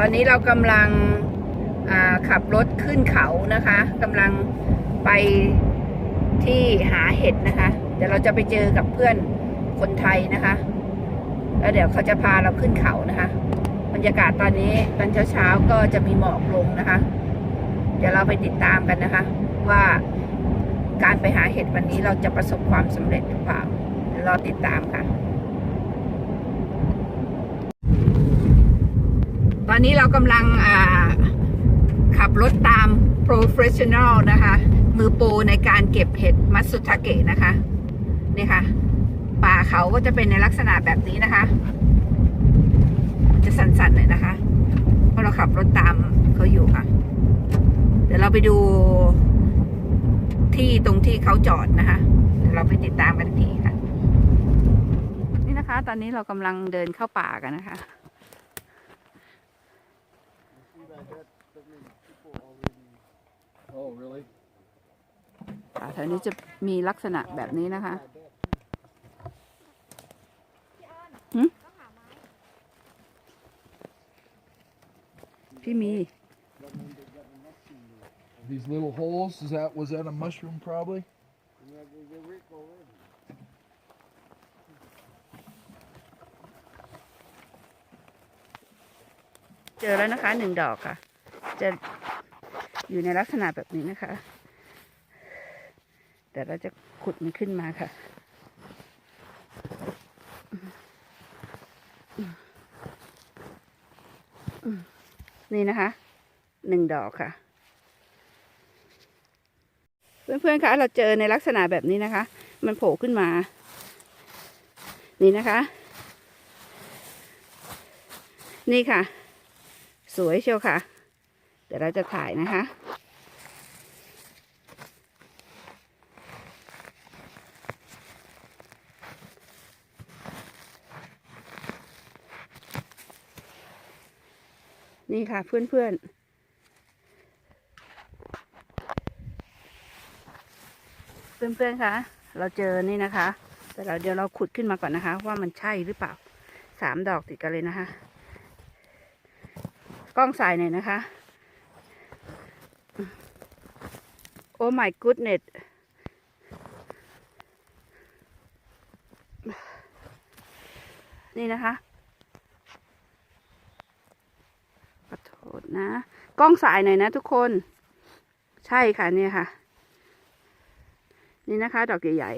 ตอนนี้เรากำลังขับรถขึ้นเขานะคะกำลังไปที่หาเห็ดนะคะเดี๋ยวเราจะไปเจอกับเพื่อนคนไทยนะคะ แล้วเดี๋ยวเขาจะพาเราขึ้นเขานะคะบรรยากาศตอนนี้ตอนเช้าๆก็จะมีหมอกลงนะคะ เดี๋ยวเราไปติดตามกันนะคะ ว่าการไปหาเห็ดวันนี้เราจะประสบความสำเร็จหรือเปล่าเดี๋ยวรอติดตามค่ะ อนนี้เรากำลังขับรถตาม professional นะคะ มือโปรในการเก็บเห็ดมัตสึทาเกะนะคะนี่ค่ะ ป่าเขาก็จะเป็นในลักษณะแบบนี้นะคะ จะสั่นๆหน่อยนะคะ เพราะเราขับรถตามเขาอยู่ค่ะ เดี๋ยวเราไปดูที่ตรงที่เขาจอดนะคะเดี๋ยวเราไปติดตามกันทีค่ะ นี่นะคะ ตอนนี้เรากำลังเดินเข้าป่ากันนะคะ Oh, really? ป่าแถวนี้จะมีลักษณะแบบนี้นะคะ หึ พี่มี These little holes, is that, was that a mushroom probably? เจอแล้วนะคะหนึ่งดอกค่ะ จะ อยู่ในลักษณะแบบนี้นะคะ แต่เราจะขุดมันขึ้นมาค่ะ นี่นะคะหนึ่งดอกค่ะ เพื่อนๆคะเราเจอในลักษณะแบบนี้นะคะ มันโผล่ขึ้นมา นี่นะคะ นี่ค่ะ สวยเชียวค่ะ เดี๋ยวเราจะถ่ายนะคะ นี่ค่ะเพื่อนๆเพื่อนๆ คะ เราเจอนี่นะคะ แต่เราเดี๋ยวเราขุดขึ้นมาก่อนนะคะ ว่ามันใช่หรือเปล่า สามดอกติดกันเลยนะคะ กล้องสายหน่อยนะคะ โอ้ my goodness นี่นะคะขอโทษนะ กล้องสายหน่อยนะทุกคน ใช่ค่ะเนี่ยค่ะ นี่นะคะ ดอกใหญ่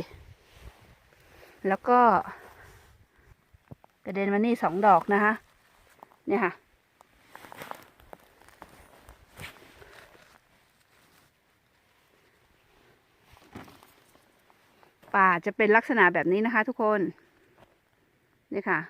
ๆ แล้วก็กระเด็นมานี่สองดอกนะคะ เนี่ยค่ะ ป่าจะเป็นลักษณะแบบนี้นะคะทุกคน นี่ค่ะ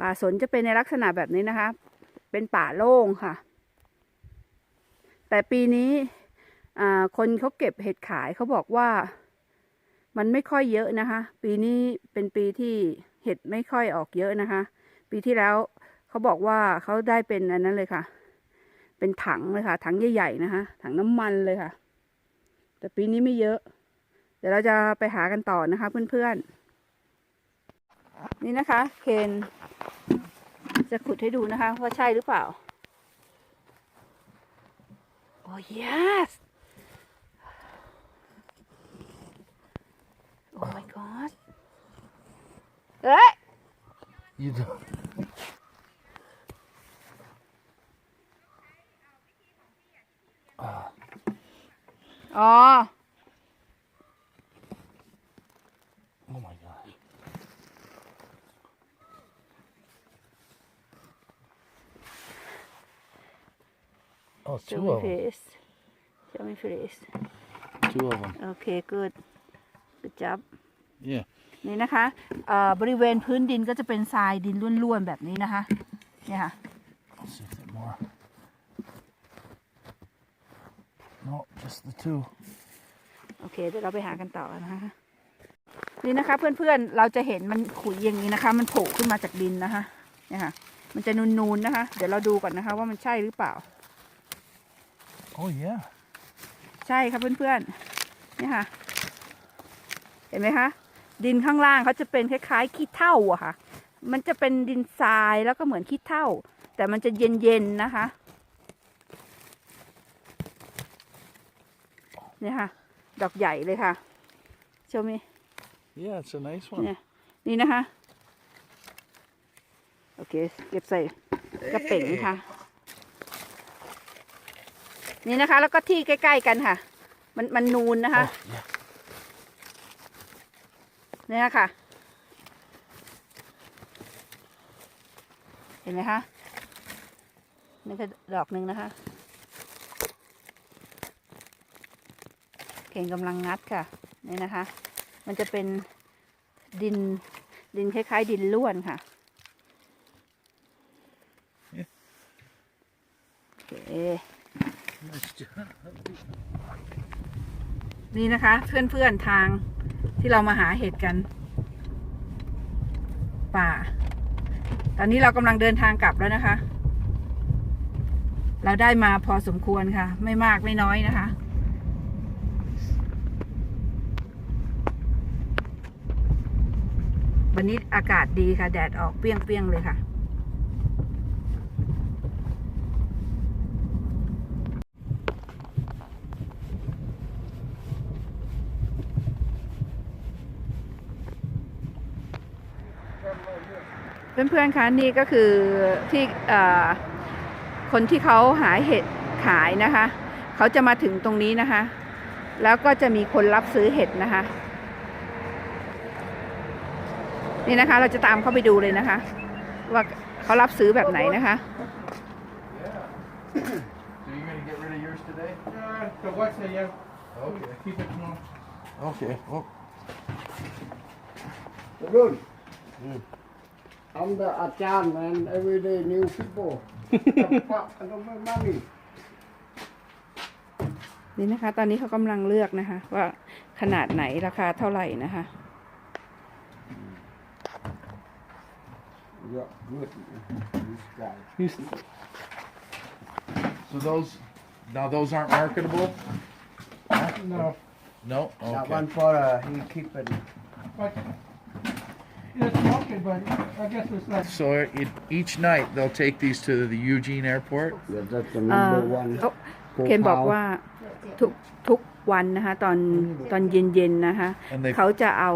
ป่าสนจะเป็นในลักษณะแบบนี้นะคะ เป็นป่าโล่งค่ะ แต่ปีนี้คนเขาเก็บเห็ดขายเขาบอกว่า มันไม่ค่อยเยอะนะคะ ปีนี้เป็นปีที่เห็ดไม่ค่อยออกเยอะนะคะ ปีที่แล้วเขาบอกว่าเขาได้เป็นอันนั้นเลยค่ะ เป็นถังเลยค่ะ ถังใหญ่ๆนะคะ ถังน้ำมันเลยค่ะ แต่ปีนี้ไม่เยอะ เดี๋ยวเราจะไปหากันต่อนะคะเพื่อนๆ นี่นะคะ เคนจะขุดให้ดูนะคะว่าใช่หรือเปล่า Oh yes Oh my god เอ้ย You do. อ๋อ Oh my gosh. Oh, show two me of them. face show me face Two of them. โอเค good good job Yeah. นี่นะคะเอ่อบริเวณพื้นดินก็จะเป็นทรายดินล้วนๆแบบนี้นะคะเนี่ยค่ะ Let's see if there are more. No, just the two. โอเคเดี๋ยวเราไปหากันต่อนะคะ นี่นะคะเพื่อนๆเราจะเห็นมันขุยอย่างนี้นะคะ มันโผล่ขึ้นมาจากดินนะคะเนี่ยค่ะ มันจะนูนๆนะคะ เดี๋ยวเราดูก่อนนะคะ ว่ามันใช่หรือเปล่า Oh yeah. ใช่ครับเพื่อนๆเนี่ยค่ะ เห็นไหมคะ ดินข้างล่างเขาจะเป็นคล้ายๆขี้เถ้าอะค่ะ มันจะเป็นดินทรายแล้วก็เหมือนขี้เถ้า แต่มันจะเย็นๆนะคะเนี่ยค่ะ ดอกใหญ่เลยค่ะชมไหม Yeah, it's a nice one. เนี่ยนี่นะคะ โอเค เก็บใส่กระเป๋งค่ะ นี่นะคะ แล้วก็ที่ใกล้ ๆ กันค่ะ มันมันนูนนะคะ Oh, yeah. เนี่ยค่ะ เห็นไหมคะ นี่ก็ดอกหนึ่งนะคะ เข่งกำลังงัดค่ะ นี่นะคะ มันจะเป็นดินดินคล้ายๆ ดินล้วนค่ะโอเค นี่นะคะ เพื่อนๆทางที่เรามาหาเห็ดกัน ป่า ตอนนี้เรากำลังเดินทางกลับแล้วนะคะ เราได้มาพอสมควรค่ะ ไม่มากไม่น้อยนะคะวันนี้อากาศดีค่ะ แดดออกเปรี้ยงๆเลยค่ะ เพื่อนๆคะนี่ก็คือที่เอ่อคนที่เขาหาเห็ดขายนะคะ เขาจะมาถึงตรงนี้นะคะ แล้วก็จะมีคนรับซื้อเห็ดนะคะ นี่นะคะเราจะตามเข้าไปดูเลยนะคะ ว่าเขารับซื้อแบบไหนนะคะ So you're gonna get rid of yours today? Uh, the what's the yeah. Okay. Keep it small. Okay. Well, Good. I'm the Achan man, everyday new people. The fuck, I don't make money. นี่นะคะ ตอนนี้เขากำลังเลือกนะคะ ว่าขนาดไหนราคาเท่าไหร่นะคะ Yeah, good. This guy. so those, now those aren't marketable? No. No? That Okay. one for uh, he keep it. But it's market, but I guess it's like So it, each night they'll take these to the Eugene airport? Yeah, that's the เอ่อ number one. เขาเคนบอกว่าทุกทุกวันนะคะตอนตอนเย็นๆนะคะ And they, เขาจะเอา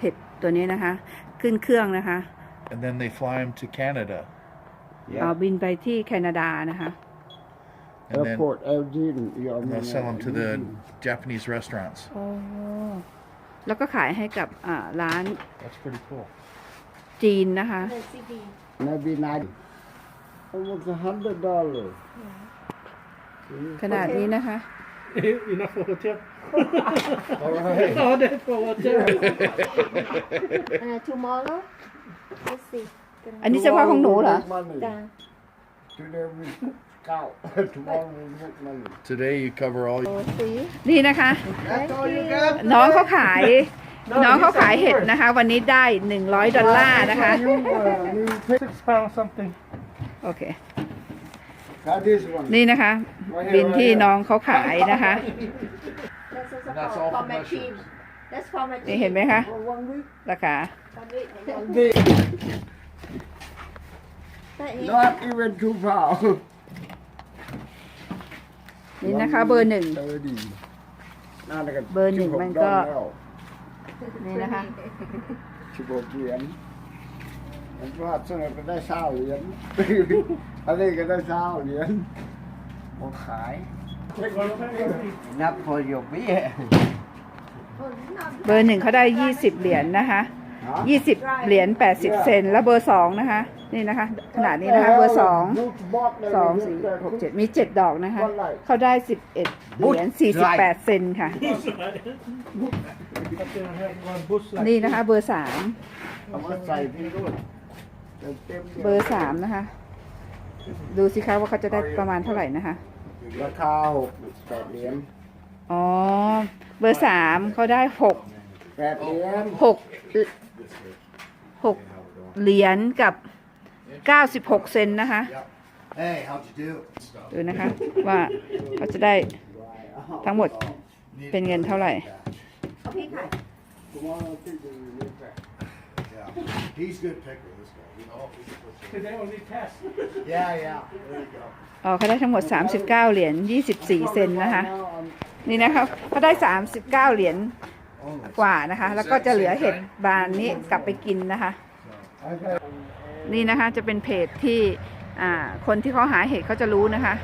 เห็ดตัวนี้นะคะ ขึ้นเครื่องนะคะ and then they fly them to Canada. เอา Yeah. บินไปที่แคนาดานะคะ And then Airport, Eugene. Yeah, I and mean, they'll sell uh, them to the Eugene. Japanese restaurants. โอ้แล้วก็ขายให้กับอ่าร้าน That's pretty cool. จีนนะคะ Maybe nine. Almost a hundred dollars. ขนาดนี้นะคะ enough for hotel. All right. No, that's for hotel. Uh, tomorrow let's see อันนี้เฉพาะของหนูเหรอ Tomorrow we make money. จ้า Today we cow. Tomorrow we make money. Today you cover all. โอ้สี นี่นะคะ That's all you got? น้องเขาขาย น้องเขาขายเห็ดนะคะ วันนี้ได้หนึ่งร้อยดอลลาร์นะคะ You, uh, you pick Six pounds something. โอเค Got this one. นี่นะคะ บินที่น้องเขาขายนะคะ that's also That's for all for for my mushrooms. team that's for my นี่ team เห็นไหมคะ For one week. ราคา One week. This. That is- Not even two pounds. นี่นะคะ เบอร์หนึ่ง Thirty. น่าจะเบอร์หนึ่งมันก็ นี่นะคะสิบหกเหรียญมันก็สนุกก็ได้เศร้าเหรียญอันนี้ก็ได้เศร้าเหรียญผมขายนับพออยู่พี่เบอร์หนึ่งเขาได้ยี่สิบเหรียญนะคะยี่สิบเหรียญแปดสิบเซนแล้วเบอร์สองนะคะ นี่นะคะ ขนาดนี้นะคะ เบอร์สองสองสี่หกเจ็ดมีเจ็ดดอกนะคะ เขาได้สิบเอ็ดเหรียญสี่สิบแปดเซนค่ะ But they have one bush like นี่นะคะ เบอร์สามเอามาใส่พี่ด้วยเต็มๆเบอร์สามนะคะ ดูสิคะว่าเขาจะได้ประมาณเท่าไหร่นะคะ ราคาหกแปดเหรียญอ๋อ เบอร์สามเขาได้หกแปดเหรียญหกหกเหรียญกับเก้าสิบหกเซนนะคะ Hey, how'd you do? ดูนะคะ ว่าเขาจะได้ทั้งหมดเป็นเงินเท่าไหร่ เอาพี่ไข่ Yeah. He's good picker, this guy. You know, he's a good picker. Today only test. Yeah, yeah. There you go. อ๋อเขาได้ทั้งหมด 39 เหรียญ 24 เซนนะคะนี่นะคะเขาได้ 39 เหรียญกว่านะคะ แล้วก็จะเหลือเห็ดบานนี้กลับไปกินนะคะนี่นะคะจะเป็นเพจที่อ่าคนที่เขาหาเห็ดเขาจะรู้นะคะ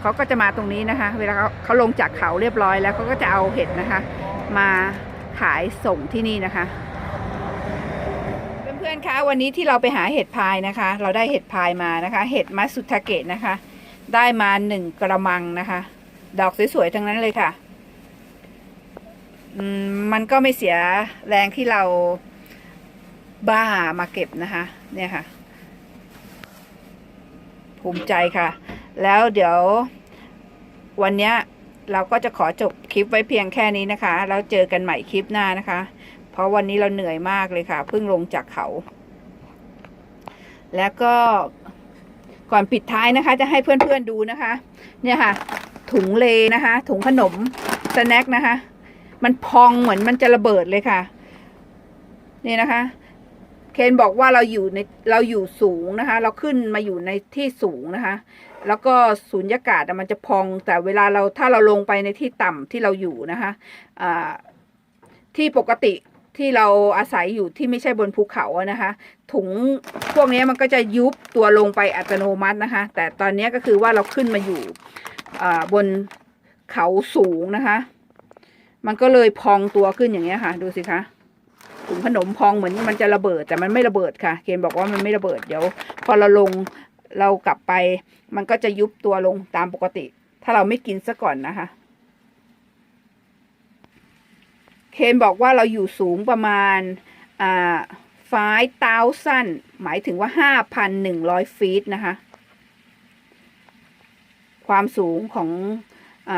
เขาก็จะมาตรงนี้นะคะ เวลาเขาเขาลงจากเขาเรียบร้อยแล้วเขาก็จะเอาเห็ดนะคะ มาขายส่งที่นี่นะคะ เพื่อนๆคะวันนี้ที่เราไปหาเห็ดพายนะคะ เราได้เห็ดพายมานะคะ เห็ดมัสุทาเกะนะคะ ได้มาหนึ่งกระมังนะคะ ดอกสวยๆทั้งนั้นเลยค่ะมมันก็ไม่เสียแรงที่เราบ้ามาเก็บนะคะ เนี่ยค่ะ ภูมิใจค่ะ แล้วเดี๋ยววันเนี้ย เราก็จะขอจบคลิปไว้เพียงแค่นี้นะคะ แล้วเจอกันใหม่คลิปหน้านะคะ เพราะวันนี้เราเหนื่อยมากเลยค่ะ เพิ่งลงจากเขา แล้วก็ก่อนปิดท้ายนะคะ จะให้เพื่อนๆดูนะคะ เนี่ยค่ะ ถุงเลนะคะ ถุงขนมสแน็คนะคะ มันพองเหมือนมันจะระเบิดเลยค่ะ นี่นะคะ เคนบอกว่าเราอยู่ในเราอยู่สูงนะคะ เราขึ้นมาอยู่ในที่สูงนะคะ แล้วก็สูญญากาศมันจะพอง แต่เวลาเราถ้าเราลงไปในที่ต่ำที่เราอยู่นะคะที่ปกติที่เราอาศัยอยู่ที่ไม่ใช่บนภูเขานะคะ ถุงพวกนี้มันก็จะยุบตัวลงไปอัตโนมัตินะคะ แต่ตอนนี้ก็คือว่าเราขึ้นมาอยู่บนเขาสูงนะคะ มันก็เลยพองตัวขึ้นอย่างเงี้ยค่ะ ดูสิคะถุงขนมพองเหมือนมันจะระเบิดแต่มันไม่ระเบิดค่ะ เคนบอกว่ามันไม่ระเบิดเดี๋ยว พอเราลง เรากลับไป มันก็จะยุบตัวลงตามปกติ ถ้าเราไม่กินซะก่อนนะคะ เคนบอกว่าเราอยู่สูงประมาณอ่าฟายเต้าสั้น หมายถึงว่าห้าพันหนึ่งร้อยฟีตนะคะ ความสูงของอ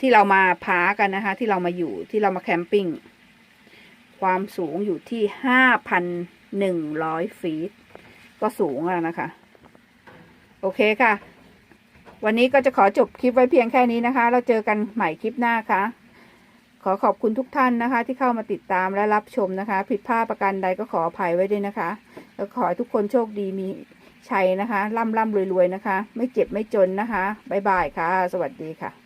ที่เรามาพากันนะคะ ที่เรามาอยู่ที่เรามาแคมปิ้งความสูงอยู่ที่ห้าพันหนึ่งร้อยฟีต ก็สูงแล้วนะคะ โอเคค่ะ วันนี้ก็จะขอจบคลิปไว้เพียงแค่นี้นะคะ เราเจอกันใหม่คลิปหน้าค่ะ ขอขอบคุณทุกท่านนะคะ ที่เข้ามาติดตามและรับชมนะคะ ผิดพลาดประการใดก็ขออภัยไว้ด้วยนะคะแล้วขอให้ทุกคนโชคดีมีชัยนะคะ ร่ำร่ำรวยๆนะคะ ไม่เจ็บไม่จนนะคะบ๊ายบายค่ะ สวัสดีค่ะ